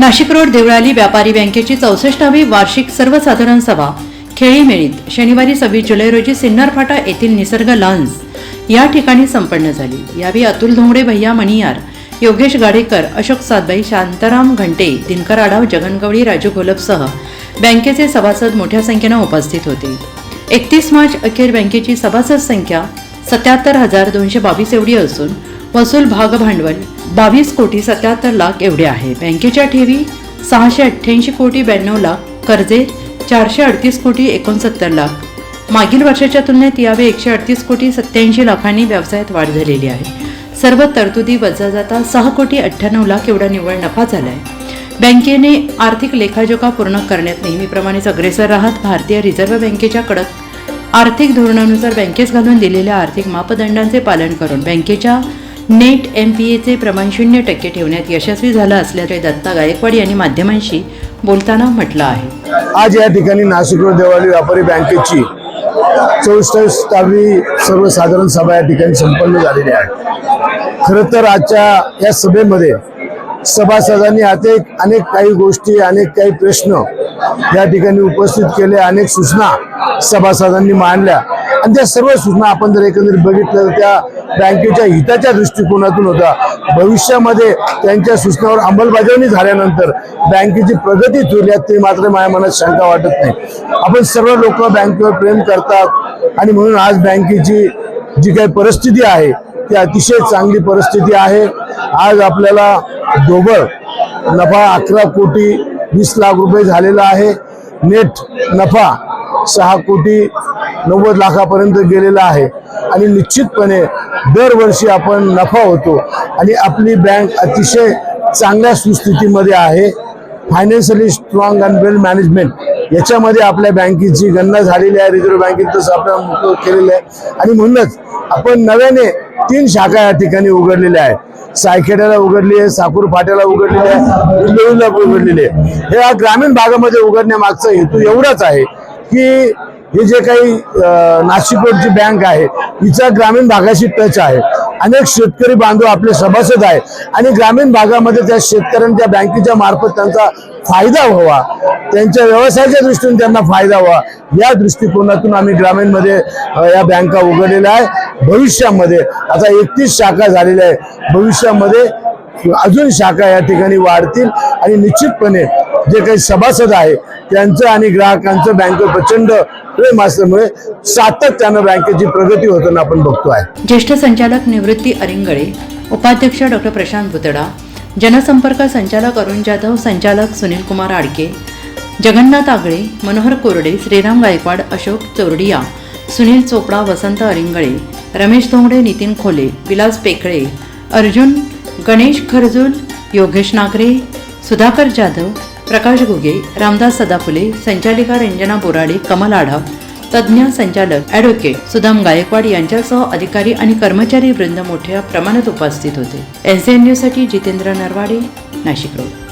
Nashik road Deolali व्यापारी बँकेची चौसष्टावी वार्षिक सर्वसाधारण सभा. खेळीमेळीत शनिवारी सव्वीस जुलै रोजी सिन्नर फाटा येथील निसर्ग लॉन्स या ठिकाणी संपन्न झाली. यावेळी अतुल धोंगडे भैया मणियार योगेश गाडेकर अशोक सातबाई शांताराम घंटे दिनकर आडाव जगनगवळी राजू घोलपसह बँकेचे सभासद मोठ्या संख्येनं उपस्थित होते. एकतीस मार्च अखेर बँकेची सभासद संख्या सत्याहत्तर हजार दोनशे बावीस एवढी असून वसूल भाग भांडवल. बावीस कोटी सत्याहत्तर लाख एवढे आहे. बँकेच्या ठेवी सहाशे अठ्ठ्याऐंशी कोटी ब्याण्णव लाख. कर्जे चारशे अडतीस कोटी एकोणसत्तर लाख. मागील वर्षाच्या तुलनेत यावेळी एकशे अडतीस कोटी सत्याऐंशी लाखांनी व्यवसायात वाढ झालेली आहे. सर्व तरतुदी वजा जाता सहा कोटी अठ्ठ्याण्णव लाख एवढा निव्वळ नफा झाला आहे बँकेने आर्थिक लेखाजोखा पूर्ण करण्यात नेहमीप्रमाणेच अग्रेसर राहत भारतीय रिझर्व्ह बँकेच्या कडक आर्थिक धोरणानुसार बँकेस घालून दिलेल्या आर्थिक मापदंडांचे पालन करून बँकेच्या नेट एम पी एचे प्रमाण शून्य टक्के ठेवण्यात यशस्वी झालं असल्याचे दत्ता गायकवाड यांनी माध्यमांशी बोलताना म्हटलं आहे. आज या ठिकाणी नाशिक देवाली व्यापारी बँकेची चौसष्टावी सर्वसाधारण सभा या ठिकाणी संपन्न झालेली आहे. खरं तर आजच्या या सभेमध्ये सभासदांनी अनेक अनेक काही गोष्टी अनेक काही प्रश्न या ठिकाणी उपस्थित केले अनेक सूचना सभासदांनी मांडल्या. आणि त्या सर्व सूचना आपण जर एकंदरीत बघितलं तर त्या बँकेच्या हिताच्या दृष्टिकोनातून होता भविष्यामध्ये त्यांच्या सूचनावर अंमलबजावणी झाल्यानंतर बँकेची प्रगती होईल ते मात्र माझ्या मनात शंका वाटत नाही. आपण सर्व लोक बँकेवर प्रेम करतात आणि म्हणून आज बँकेची जी काही परिस्थिती आहे ती अतिशय चांगली परिस्थिती आहे. आज आपल्याला ढोबळ नफा अकरा कोटी वीस लाख रुपये झालेला आहे. नेट नफा सहा कोटी नव्वद लाखापर्यंत गेलेला आहे. आणि निश्चितपणे दरवर्षी आपण नफा होतो. आणि आपली बँक अतिशय चांगल्या सुस्थितीमध्ये आहे. Financially strong and well management याच्यामध्ये आपल्या बँकेची गणना झालेली आहे. रिझर्व्ह बँकेत तसं आपल्याला केलेलं आहे. आणि म्हणूनच आपण नव्याने तीन शाखा या ठिकाणी उघडलेल्या आहेत. सायखेड्याला उघडली आहे साकूर फाट्याला उघडलेली आहे उघडलेली आहे. हे या ग्रामीण भागामध्ये उघडण्यामागचा हेतू एवढाच आहे की हे जे काही नाशिकची बँक आहे हिचा ग्रामीण भागाशी टच आहे. अनेक शेतकरी बांधव आपले सभासद आहे. आणि ग्रामीण भागामध्ये त्या शेतकऱ्यांच्या बँकेच्या मार्फत त्यांचा फायदा व्हावा. त्यांच्या व्यवसायाच्या दृष्टीने त्यांना फायदा व्हावा. या दृष्टिकोनातून आम्ही ग्रामीणमध्ये या बँका उघडलेल्या आहे. भविष्यामध्ये आता एकतीस शाखा झालेल्या आहे भविष्यामध्ये अजून शाखा या ठिकाणी वाढतील. आणि निश्चितपणे जे काही सभासद आहे त्यांचं आणि ग्राहकांचं बँकेवर प्रचंड प्रेम असल्यामुळे सातत्यानं बँकेची प्रगती होताना आपण बघतो आहे ज्येष्ठ संचालक निवृत्ती अरिंगळे उपाध्यक्ष डॉक्टर प्रशांत भुतडा जनसंपर्क संचालक अरुण जाधव संचालक सुनील कुमार आडके जगन्नाथ आगळे मनोहर कोरडे श्रीराम गायकवाड अशोक चोरडिया सुनील चोपडा वसंत अरिंगळे रमेश धोंगडे नितीन खोले विलास पेकळे अर्जुन गणेश खरजूल योगेश नागरे सुधाकर जाधव प्रकाश घुगे रामदास सदाफुले संचालिका रंजना बोराडे कमल आढाव तज्ज्ञ संचालक ॲडव्होकेट सुदाम गायकवाड यांच्यासह अधिकारी आणि कर्मचारी वृंद मोठ्या प्रमाणात उपस्थित होते. एन सी एन न्यूजसाठी जितेंद्र नरवाडे नाशिक रोड.